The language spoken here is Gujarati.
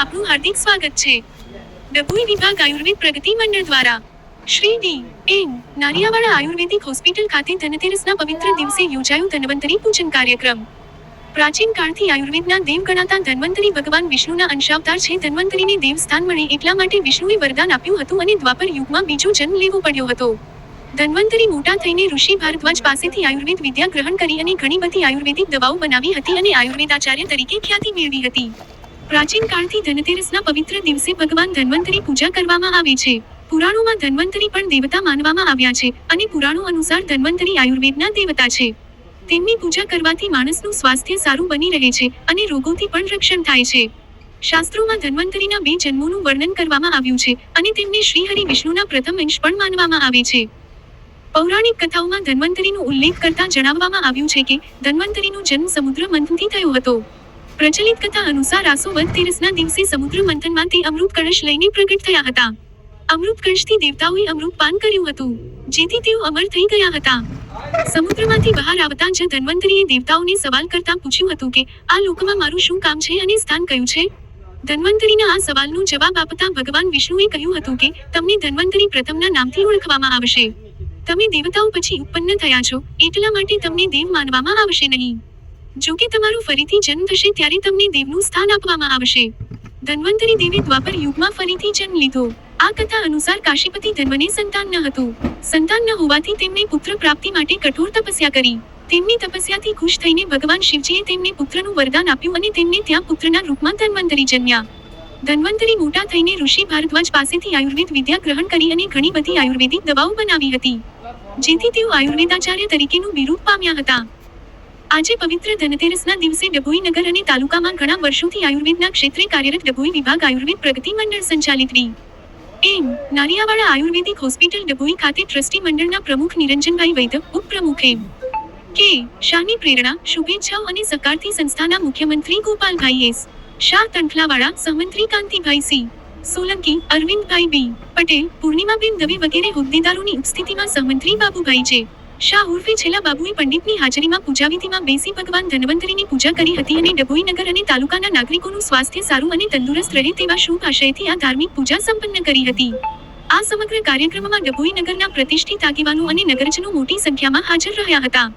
આપનું હાર્દિક સ્વાગત છે. ડભોઈ વિભાગ આયુર્વેદ પ્રગતિ મંડળ દ્વારા Shri D. N. Nariyawada ayurvedic hospital ખાતે ધનતેરસના પવિત્ર દિવસે યોજાયું ધન્વંતરી પૂજન કાર્યક્રમ. પ્રાચીન કાળથી આયુર્વેદના દેવ ગણાતા ધન્વંતરી ભગવાન વિષ્ણુના અંશાવતાર છે. ધન્વંતરીને દેવ સ્થાન મળે એટલા માટે વિષ્ણુએ વરદાન આપ્યું હતું અને દ્વાપર યુગમાં બીજો જન્મ લેવો પડ્યો હતો. ધન્વંતરી મોટા થઈને ઋષિ ભારદ્વાજ પાસેથી આયુર્વેદ વિદ્યા ગ્રહણ કરી અને ઘણી બધી આયુર્વેદિક દવાઓ બનાવી હતી અને આયુર્વેદાચાર્ય તરીકે ખ્યાતિ મેળવી હતી. પ્રાચીન કાળથી ધનતેરસના પવિત્ર દિવસે ભગવાન ધન્વંતરી પૂજા કરવામાં આવે છે. પુરાણોમાં ધન્વંતરી પણ દેવતા માનવામાં આવ્યા છે અને પુરાણો અનુસાર ધન્વંતરી આયુર્વેદના દેવતા છે. તેમની પૂજા કરવાથી માણસનું સ્વાસ્થ્ય સારું બની રહે છે અને રોગોથી પણ રક્ષણ થાય છે. શાસ્ત્રોમાં ધન્વંતરીના બે જન્મોનું વર્ણન કરવામાં આવ્યું છે અને તેમને શ્રીહરિ વિષ્ણુના પ્રથમ અંશ પણ માનવામાં આવે છે. પૌરાણિક કથાઓમાં ધન્વંતરીનો ઉલ્લેખ કરતા જણાવવામાં આવ્યું છે કે ધન્વંતરીનો જન્મ સમુદ્ર મંથનથી થયો હતો. પ્રચલિત કથા અનુસાર આસો વધ તેરસના દિવસે સમુદ્ર મંથનમાં અમૃત કળશ લઈને પ્રગટ થયા હતા. અમૃત કળશથી દેવતાઓએ અમૃત પાન કર્યું હતું, જેથી તેઓ અમર થઈ ગયા હતા. સમુદ્રમાંથી બહાર આવતા જ ધન્વંતરીએ દેવતાઓને સવાલ કરતા પૂછ્યું હતું કે, આ લોકમાં મારું શું કામ છે અને સ્થાન કયું છે? ધન્વંતરીના આ સવાલનો જવાબ આપતા ભગવાન વિષ્ણુએ કહ્યું હતું કે, તમને ધન્વંતરી પ્રથમના નામથી ઓળખવામાં આવશે. તમે દેવતાઓ પછી ઉત્પન્ન થયા છો, એટલા માટે તમને દેવ માનવામાં આવશે નહીં. જો કે તમારું ફરીથી જન્મ થશે ત્યારે તમને દેવનું સ્થાન આપવામાં આવશે. ધન્વંતરી દેવે દ્વાપર યુગમાં ફરીથી જન્મ લીધો. આ કથા અનુસાર કાશીપતિ ધન્વને સંતાન ન હતું. સંતાન ન હોવાથી તેમણે પુત્ર પ્રાપ્તિ માટે કઠોર તપસ્યા કરી. તેમની તપસ્યાથી ખુશ થઈને ભગવાન શિવજીએ તેમને પુત્રનું વરદાન આપ્યું અને તેમને ત્યાં પુત્રના રૂપમાં ધન્વંતરી જન્મ્યા. ધન્વંતરી મોટા થઈને ઋષિ ભારદ્વાજ પાસેથી આયુર્વેદ વિદ્યા ગ્રહણ કરી અને ઘણી બધી આયુર્વેદિક દવાઓ બનાવી હતી. જેથી તેઓ આયુર્વેદાચાર્ય તરીકેનું બિરુદ પામ્યા હતા. આજે પવિત્ર ધનતેરસના દિવસે ડભોઈ નગર અને તાલુકામાં ઘણા વર્ષોથી આયુર્વેદના ક્ષેત્રે કાર્યરત ડભોઈ વિભાગ આયુર્વેદ પ્રગતિ મંડળ સંચાલિત રહી. એમ, નારિયાવાડા આયુર્વેદિક હોસ્પિટલ ડભોઈ ખાતે ટ્રસ્ટી મંડળના પ્રમુખ નિરંજનભાઈ વૈદવ ઉપપ્રમુખ એમ. કે, શાહની પ્રેરણા, શુભેચ્છાઓ અને સકારથી સંસ્થાના મુખ્યમંત્રી ગોપાલભાઈ એસ. શાહ તંખલાવાળા સહમંત્રી કાંતિભાઈ સી. સોલંકી, અરવિંદભાઈ બી. પટેલ, પૂર્ણિમાબેન દવે વગેરે હોદ્દેદારોની ઉપસ્થિતિમાં સહમંત્રી બાબુભાઈ છે શાહ ઉર્ફે છેલ્લા બાબુએ પંડિતની હાજરીમાં પૂજાવિધિમાં બેસી ભગવાન ધન્વંતરીની પૂજા કરી હતી અને ડભોઈ નગર અને તાલુકાના નાગરિકોનું સ્વાસ્થ્ય સારું અને તંદુરસ્ત રહે તેવા શુભ આશયથી આ ધાર્મિક પૂજા સંપન્ન કરી હતી. આ સમગ્ર કાર્યક્રમમાં ડભોઈ નગરના પ્રતિષ્ઠિત આગેવાનો અને નગરજનો મોટી સંખ્યામાં હાજર રહ્યા હતા.